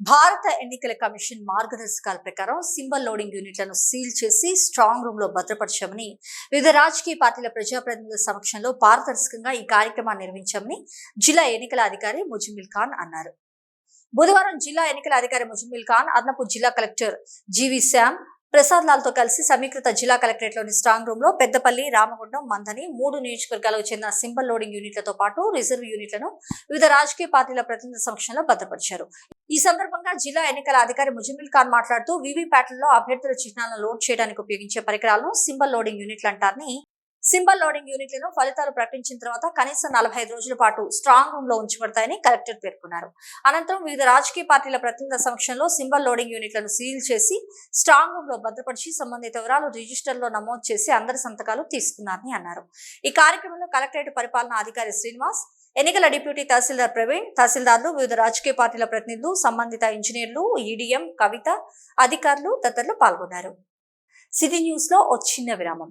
భారత ఎన్నికల కమిషన్ మార్గదర్శకాల ప్రకారం సింబల్ లోడింగ్ యూనిట్లను సీల్ చేసి స్ట్రాంగ్ రూమ్లో భద్రపరచామని వివిధ రాజకీయ పార్టీల ప్రజాప్రతినిధుల సమక్షంలో పారదర్శకంగా ఈ కార్యక్రమాన్ని నిర్వహించామని జిల్లా ఎన్నికల అధికారి ముజిమిల్ ఖాన్ అన్నారు. బుధవారం జిల్లా ఎన్నికల అధికారి ముజిమిల్ ఖాన్ అదనపు జిల్లా collector G V Shyam Prasad లాల్తో కలిసి సమీకృత జిల్లా కలెక్టరేట్లోని స్ట్రాంగ్ రూమ్లో పెద్దపల్లి రామగుండం మందని మూడు నియోజకవర్గాలకు చెందిన సింబల్ లోడింగ్ యూనిట్లతో పాటు రిజర్వ్ యూనిట్లను వివిధ రాజకీయ పార్టీల ప్రతినిధుల సమక్షంలో భద్రపరిచారు. ఈ సందర్భంగా జిల్లా ఎన్నికల అధికారి ముజమిల్ ఖాన్ మాట్లాడుతూ వీవీప్యాట్లలో అభ్యర్థుల చిహ్నాలను లోడ్ చేయడానికి ఉపయోగించే పరికరాలను సింబల్ లోడింగ్ యూనిట్లు అంటారని సింబల్ లోడింగ్ యూనిట్లను ఫలితాలు ప్రకటించిన తర్వాత కనీసం నలభై ఐదు రోజుల పాటు స్ట్రాంగ్ రూమ్లో ఉంచబడతాయని కలెక్టర్ పేర్కొన్నారు. అనంతరం వివిధ రాజకీయ పార్టీల ప్రతినిధుల సమక్షంలో సింబల్ లోడింగ్ యూనిట్లను సీల్ చేసి స్ట్రాంగ్ రూమ్లో భద్రపరిచి సంబంధిత వివరాలు రిజిస్టర్లో నమోదు చేసి అందరి సంతకాలు తీసుకున్నారని అన్నారు. ఈ కార్యక్రమంలో కలెక్టరేట్ పరిపాలనా అధికారి శ్రీనివాస్ ఎన్నికల డిప్యూటీ తహసీల్దార్ ప్రవీణ్ తహసీల్దార్లు వివిధ రాజకీయ పార్టీల ప్రతినిధులు సంబంధిత ఇంజనీర్లు ఈడీఎం కవిత అధికారులు తదితరులు పాల్గొన్నారు. సిటీ న్యూస్లో ఓ చిన్న విరామం.